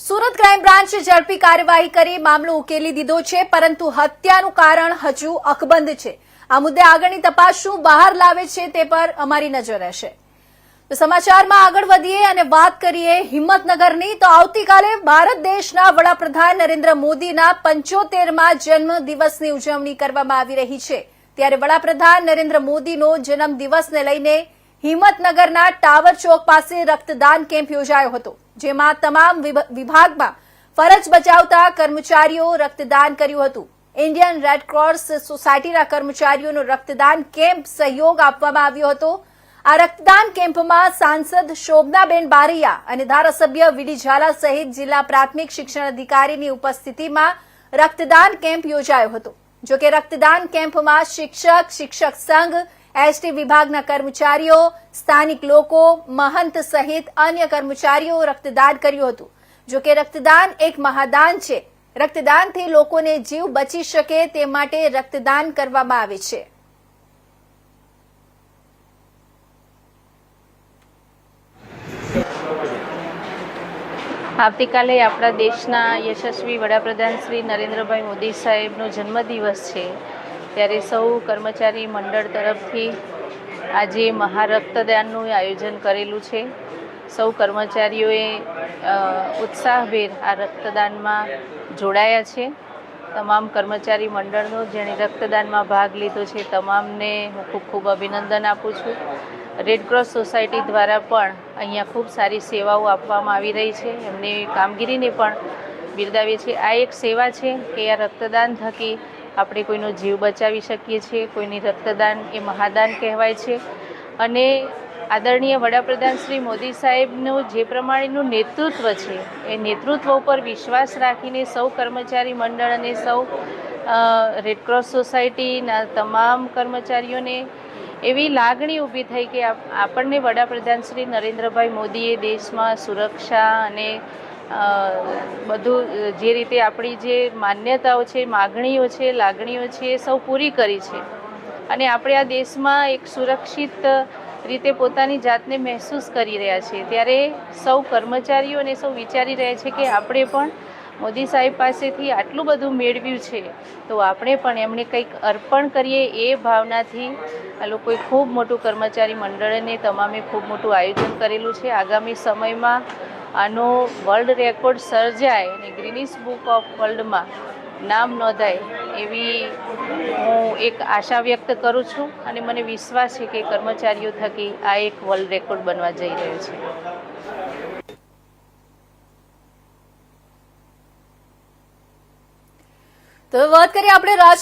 Surat crime બ્રાન્ચે ઝડપી કાર્યવાહી કરી મામલો ઉકેલી દીધો છે, પરંતુ હત્યાનું કારણ હજુ અકબંધ છે. આ મુદ્દે આગળની તપાસ શું બહાર લાવે છે તે પર અમારી નજર રહેશે. તો સમાચારમાં આગળ વધીએ અને વાત કરીએ હિંમતનગરની. તો આવતીકાલે ભારત દેશના વડાપ્રધાન નરેન્દ્ર મોદીના પંચોતેરમાં જન્મ દિવસની ઉજવણી કરવામાં આવી રહી છે. ત્યારે વડાપ્રધાન નરેન્દ્ર મોદીનો જન્મદિવસને લઈને હિંમતનગરના ટાવર ચોક પાસે રક્તદાન કેમ્પ યોજાયો હતો, જેમાં તમામ વિભાગમાં ફરજ બજાવતા કર્મચારીઓ રક્તદાન કર્યું હતું. ઇન્ડિયન રેડક્રોસ સોસાયટીના કર્મચારીઓનો રક્તદાન કેમ્પ સહયોગ આપવામાં આવ્યો હતો. આ રક્તદાન કેમ્પમાં સાંસદ શોભનાબેન બારૈયા અને ધારાસભ્ય વીડી ઝાલા સહિત જિલ્લા પ્રાથમિક શિક્ષણ અધિકારીની ઉપસ્થિતિમાં રક્તદાન કેમ્પ યોજાયો હતો. જોકે રક્તદાન કેમ્પમાં શિક્ષક શિક્ષક સંઘ એસટી વિભાગના કર્મચારીઓ, સ્થાનિક લોકો, મહંત સહિત અન્ય કર્મચારીઓ રક્તદાન કર્યું હતું. જોકે રક્તદાન એક મહાદાન છે. રક્તદાનથી લોકોને જીવ બચી શકે તે માટે રક્તદાન કરવામાં આવે છે. આવતીકાલે આપણા દેશના યશસ્વી વડાપ્રધાન શ્રી નરેન્દ્રભાઈ મોદી સાહેબનો જન્મદિવસ છે. ત્યારે સૌ કર્મચારી મંડળ તરફથી આજે મહારક્તદાનનું આયોજન કરેલું છે. સૌ કર્મચારીઓએ ઉત્સાહભેર આ રક્તદાનમાં જોડાયા છે. તમામ કર્મચારી મંડળનો જેણે રક્તદાનમાં ભાગ લીધો છે, તમામને હું ખૂબ ખૂબ અભિનંદન આપું છું. રેડક્રોસ સોસાયટી દ્વારા પણ અહીંયા ખૂબ સારી સેવાઓ આપવામાં આવી રહી છે. એમની કામગીરીને પણ બિરદાવીએ છીએ. આ એક સેવા છે કે આ રક્તદાન થકી આપણે કોઈનો જીવ બચાવી શકીએ છીએ, કોઈની રક્તદાન એ મહાદાન કહેવાય છે. અને આદરણીય વડાપ્રધાન શ્રી મોદી સાહેબનું જે પ્રમાણેનું નેતૃત્વ છે, એ નેતૃત્વ ઉપર વિશ્વાસ રાખીને સૌ કર્મચારી મંડળ અને સૌ રેડક્રોસ સોસાયટીના તમામ કર્મચારીઓને એવી લાગણી ઊભી થઈ કે આપણને વડાપ્રધાન શ્રી નરેન્દ્રભાઈ મોદીએ દેશમાં સુરક્ષા અને બધું જે રીતે આપણી જે માન્યતાઓ છે, માગણીઓ છે, લાગણીઓ છે, એ સૌ પૂરી કરી છે. અને આપણે આ દેશમાં એક સુરક્ષિત રીતે પોતાની જાતને મહેસૂસ કરી રહ્યા છીએ. ત્યારે સૌ કર્મચારીઓ અને સૌ વિચારી રહ્યા છે કે આપણે પણ મોદી સાહેબ પાસેથી આટલું બધું મેળવ્યું છે, તો આપણે પણ એમને કંઈક અર્પણ કરીએ એ ભાવનાથી આ લોકોએ ખૂબ મોટું કર્મચારી મંડળને, તમામે ખૂબ મોટું આયોજન કરેલું છે. આગામી સમયમાં આનો વર્લ્ડ રેકોર્ડ સર્જાય અને ગ્રીનિસ બુક ઓફ વર્લ્ડમાં નામ નોંધાય એવી હું એક આશા વ્યક્ત કરું છું અને મને વિશ્વાસ છે કે કર્મચારીઓ થકી આ એક વર્લ્ડ રેકોર્ડ બનવા જઈ રહ્યો છે. તો વાત કરીએ આપણે રાજ